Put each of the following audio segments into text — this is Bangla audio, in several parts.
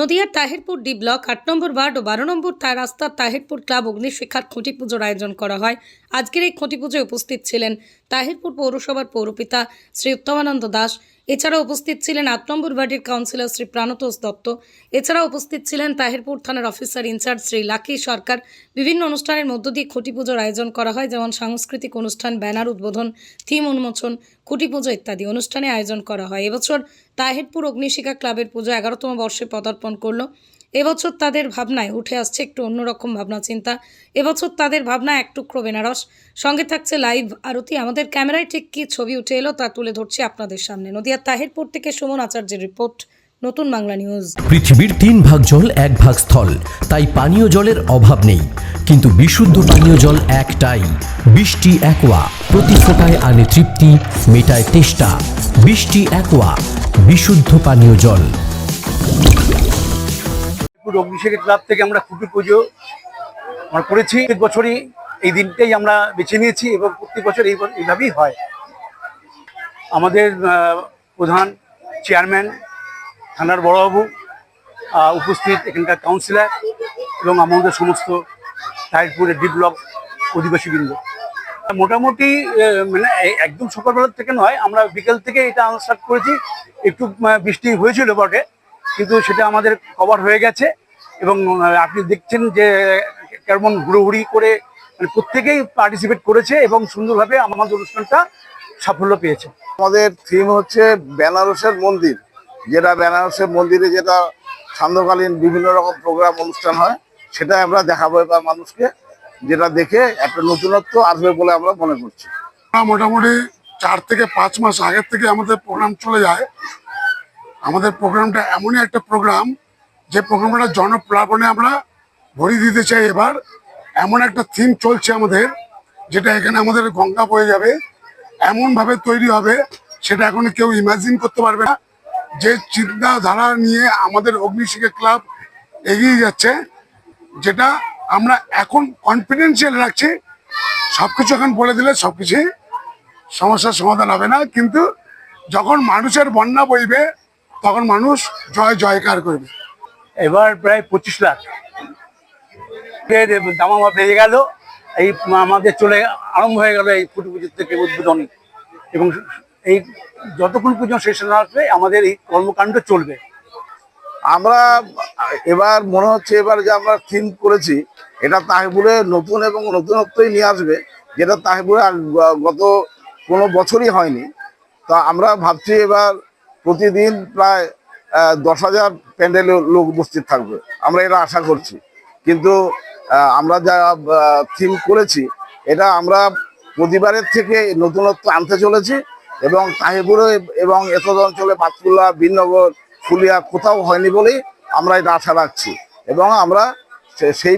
নদিয়ার তাহিরপুর ডি ব্লক আট নম্বর ওয়ার্ড ও বারো নম্বর তার রাস্তার তাহিরপুর ক্লাব অগ্নিশিক্ষার খুঁটি পুজোর আয়োজন করা হয়। আজকের এই খুঁটি পুজোয় উপস্থিত ছিলেন তাহিরপুর পৌরসভার পৌরপিতা শ্রী উত্তমানন্দ দাস এছাড়া উপস্থিত ছিলেন আট নম্বর কাউন্সিলর শ্রী প্রাণতোষ দত্ত। এছাড়া উপস্থিত ছিলেন তাহিরপুর থানার officer in charge Shri Lucky Sarkar. বিভিন্ন অনুষ্ঠানের মধ্য দিয়ে খুঁটি পুজোর আয়োজন করা হয়, যেমন সাংস্কৃতিক অনুষ্ঠান, ব্যানার উদ্বোধন, থিম উন্মোচন, খুঁটি পুজো ইত্যাদি। অনুষ্ঠানে আয়োজন করা হয়। এবছর তাহিরপুর অগ্নিশিখা ক্লাবের পুজো এগারোতম বর্ষে পদার্পণ করল। এবছর তাদের ভাবনায় উঠে আসছে একটু অন্যরকম ভাবনা, চিন্তা। এবছর তাদের ভাবনা এক টুকরো বেনারস। সঙ্গে থাকছে লাইভ আরতি। আমাদের ক্যামেরায় ঠিক কী ছবি উঠে এলো তা তুলে ধরছি আপনাদের সামনে। নদিয়ার তাহিরপুর থেকে সুমন আচার্যের রিপোর্ট, নতুন বাংলা নিউজ। পৃথিবীর তিন ভাগ জল, এক ভাগ স্থল। তাই পানীয় জলের অভাব নেই। কিন্তু বিশুদ্ধ পানীয় জল একটাই। বৃষ্টি, একোয়া। প্রতি ফোটায় আনে তৃপ্তি, মেটায় তেষ্টা। বৃষ্টি, একোয়া। বিশুদ্ধ পানীয় জল। পুরো অগ্নিশেখের ক্লাব থেকে আমরা খুঁটি পুজো আমরা করেছি। প্রত্যেক বছরই এই দিনটাই আমরা বেছে নিয়েছি এবং প্রত্যেক বছর এই এইভাবেই হয়। আমাদের প্রধান চেয়ারম্যান, থানার বড়বাবু উপস্থিত এখানকার কাউন্সিলর এবং আমাদের সমস্ত তাহিরপুরের ডি ব্লক অধিবাসীবৃন্দ। মোটামুটি মানে একদম সকালবেলা থেকে নয়, আমরা বিকেল থেকে এটা স্টার্ট করেছি। একটু বৃষ্টি হয়েছিল বটে, কিন্তু সেটা আমাদের কভার হয়ে গেছে। এবং আপনি দেখছেন যে কেমন হুড়োহুড়ি করে মানে প্রত্যেকেই পার্টিসিপেট করেছে এবং সুন্দরভাবে আমাদের অনুষ্ঠানটা সাফল্য পেয়েছে। আমাদের থিম হচ্ছে বেনারসের মন্দির। যেটা বেনারসের মন্দিরে যেটা সান্ধ্যকালীন বিভিন্ন রকম প্রোগ্রাম অনুষ্ঠান হয় সেটা আমরা দেখাবো এবার মানুষকে যেটা দেখে একটা নতুনত্ব আসবে বলে আমরা মনে করছি। মোটামুটি চার থেকে পাঁচ মাস আগের থেকে আমাদের প্রোগ্রাম চলে যায়। আমাদের প্রোগ্রামটা এমনই একটা প্রোগ্রাম যে প্রোগ্রামটা জনপ্লাবনে আমরা ভরিয়ে দিতে চাই এবার, এমন একটা থিম চলছে আমাদের, যেটা এখানে আমাদের গঙ্গা বয়ে যাবে, এমনভাবে তৈরি হবে, সেটা এখন কেউ ইমাজিন করতে পারবে না। যে চিন্তাধারা নিয়ে আমাদের অগ্নিশিখা ক্লাব এগিয়ে যাচ্ছে, যেটা আমরা এখন কনফিডেন্সিয়াল রাখছি, সবকিছু এখন বলে দিলে সবকিছুই সমস্যার সমাধান হবে না, কিন্তু যখন মানুষের বন্যা বইবে, তখন মানুষ জয় জয়কার করবে। এবার প্রায় পঁচিশ লাখ। দামামা পেয়ে গেল। এই আমাদের চলে আরম্ভ হয়ে গেল এই ফুটি পুজোর থেকে উদ্বোধন। এবং এই যতক্ষণ পর্যন্ত শেষ না আসবে, আমাদের এই কর্মকাণ্ড চলবে। আমরা এবার মনে হচ্ছে এবার যে আমরা থিম করেছি, এটা তাহিপুরে নতুন এবং নতুনত্বই নিয়ে আসবে, যেটা তাহিপুরে আর গত কোনো বছরই হয়নি। তা আমরা ভাবছি এবার প্রতিদিন প্রায় দশ হাজার প্যান্ডেলে লোক উপস্থিত থাকবে। আমরা এটা আশা করছি। কিন্তু আমরা যা থিম করেছি, এটা আমরা প্রতিবারের থেকে নতুনত্ব আনতে চলেছি এবং তাহিপুরে এবং এতদ অঞ্চলে পাতকুল্লা বিনগর, ফুলিয়া কোথাও হয়নি বলেই আমরা এটা আশা রাখছি। এবং আমরা সেই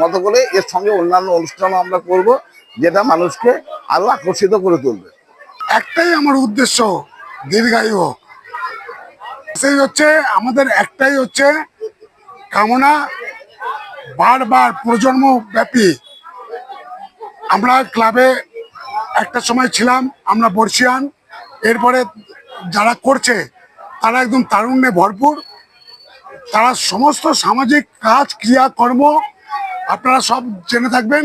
মতো করে এর সঙ্গে অন্যান্য অনুষ্ঠানও আমরা করব, যেটা মানুষকে আরও আকর্ষিত করে তুলবে। একটাই আমার উদ্দেশ্য দীর্ঘায়ু হোক। সেই হচ্ছে, আমাদের একটাই হচ্ছে কামনা বারবার প্রজন্ম ব্যাপী আমরা ক্লাবে একটা সময় ছিলাম, আমরা বর্ষিয়ান। এরপরে যারা করছে, তারা একদম তারুণ্যে ভরপুর। তারা সমস্ত সামাজিক কাজ, ক্রিয়াকর্ম, আপনারা সব জেনে থাকবেন,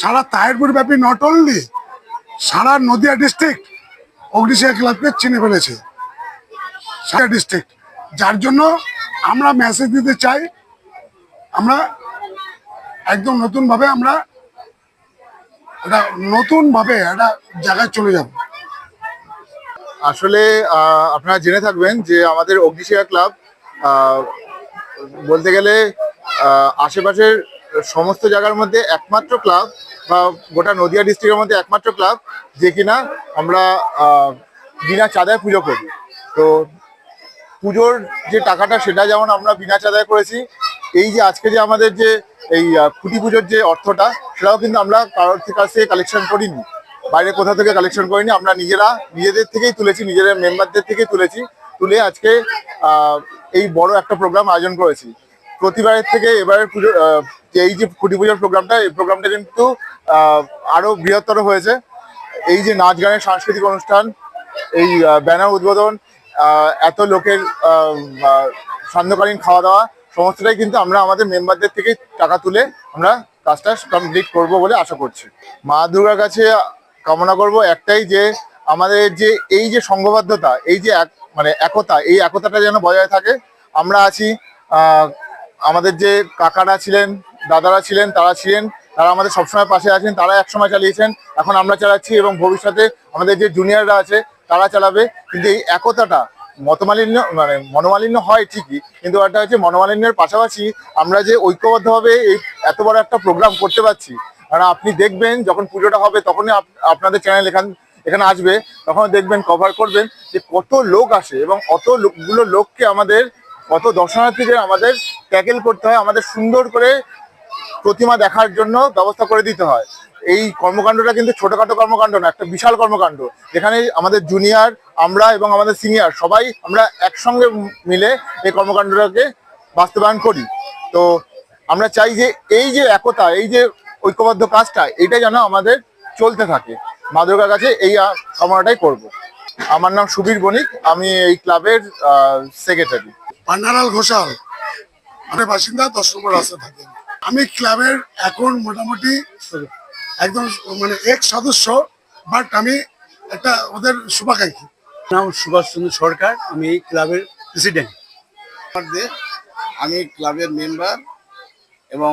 সারা তাহেরপুর ব্যাপী নট অনলি সারা নদিয়া ডিস্ট্রিক্ট অগ্নিশিখা ক্লাবকে চিনে ফেলেছে। সারা ডিস্ট্রিক্ট যার জন্য আমরা মেসেজ দিতে চাই, আমরা একদম নতুনভাবে আমরা একটা নতুনভাবে একটা জায়গায় চলে যাব। আসলে আপনারা জেনে থাকবেন যে আমাদের অগ্নিশিখা ক্লাব বলতে গেলে আশেপাশের সমস্ত জায়গার মধ্যে একমাত্র ক্লাব বা গোটা নদিয়া ডিস্ট্রিক্টের মধ্যে একমাত্র ক্লাব যে কিনা আমরা বিনা চাঁদায় পুজো করি। তো পুজোর যে টাকাটা সেটা যেমন আমরা বিনা চাঁদায় করেছি এই যে আজকে যে আমাদের যে এই খুঁটি পুজোর যে অর্থটা সেটাও কিন্তু আমরা কারোর কাছ কালেকশন করিনি। বাইরে কোথা থেকে কালেকশন করিনি আমরা নিজেরা নিজেদের থেকেই তুলেছি নিজেদের মেম্বারদের থেকেই তুলেছি তুলে আজকে এই বড় একটা প্রোগ্রাম আয়োজন করেছি। প্রতিবারের থেকে এবারের পুজো এই যে খুঁটি পুজোর প্রোগ্রামটা এই প্রোগ্রামটা কিন্তু আহ, আরও বৃহত্তর হয়েছে। এই যে নাচ গানের সাংস্কৃতিক অনুষ্ঠান এই ব্যানার উদ্বোধন এত লোকের সান্ধ্যকালীন খাওয়া দাওয়া সমস্তটাই কিন্তু আমরা আমাদের মেম্বারদের থেকে টাকা তুলে আমরা কাজটা কমপ্লিট করব বলে আশা করছি। মা দুর্গার কাছে কামনা করব একটাই যে, আমাদের যে এই যে সংঘবদ্ধতা, এই যে এক মানে একতা, এই একতাটা যেন বজায় থাকে। আমরা আছি আমাদের যে কাকারা ছিলেন, দাদারা ছিলেন, তারা ছিলেন, তারা আমাদের সবসময় পাশে আছেন, তারা একসময় চালিয়েছেন। এখন আমরা চালাচ্ছি এবং ভবিষ্যতে আমাদের যে জুনিয়ররা আছে তারা চালাবে? কিন্তু এই একতাটা মতমালিন্য মানে মনোমালিন্য হয় ঠিকই, কিন্তু একটা হচ্ছে মনোমালিন্যের পাশাপাশি আমরা যে ঐক্যবদ্ধভাবে এই এত বড় একটা প্রোগ্রাম করতে পারছি কারণ আপনি দেখবেন যখন পুজোটা হবে তখনই আপ- আপনাদের চ্যানেল এখান, এখানে আসবে, তখন দেখবেন কভার করবেন যে কত লোক আসে এবং অত লোকগুলো লোককে আমাদের, কত দর্শনার্থীদের আমাদের ট্যাকেল করতে হয়, আমাদের সুন্দর করে প্রতিমা দেখার জন্য ব্যবস্থা করে দিতে হয়। এই কর্মকাণ্ডটা কিন্তু ছোটখাটো কর্মকাণ্ড না, একটা বিশাল কর্মকাণ্ড। যেখানে আমাদের জুনিয়র আমরা এবং আমাদের সিনিয়র সবাই আমরা একসঙ্গে মিলে এই কর্মকাণ্ডটাকে বাস্তবায়ন করি। তো আমরা চাই যে এই যে একতা, এই যে ঐক্যবদ্ধ কাজটা, এটা যেন আমাদের চলতে থাকে। মা কাছে এই কামনাটাই করব। আমার নাম সুবীর বণিক, আমি এই ক্লাবের সেক্রেটারি পান্নালাল ঘোষাল আমি বাসিন্দা দশ নম্বর রাস্তা থাকেন। আমি ক্লাবের এখন মোটামুটি একদম মানে এক সদস্য বাট আমি একটা ওদের শুভাকাঙ্ক্ষী। নাম সুভাষ চন্দ্র সরকার আমি এই ক্লাবের প্রেসিডেন্ট আমি ক্লাবের মেম্বার এবং